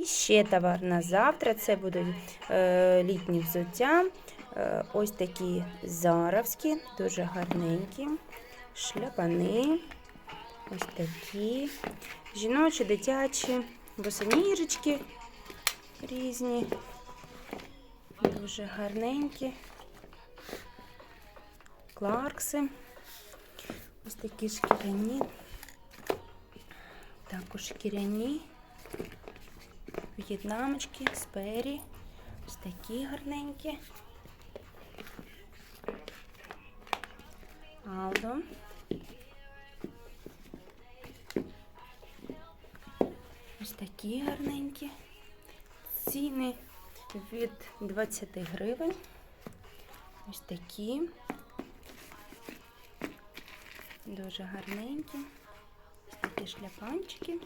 І ще товар на завтра. Це будуть е, літні взуття. Е, ось такі заровські, дуже гарненькі. Шляпани. Ось такі. Жіночі, дитячі, босоніжечки різні. Дуже гарненькі. Кларкси. Ось такі шкіряні. Також шкіряні. В'єтнамочки, спері. Ось такі гарненькі. Алдо. Ось такі гарненькі. Ціни від 20 гривень. Ось такі. Дуже гарненькі. Ось такі шляпанчики.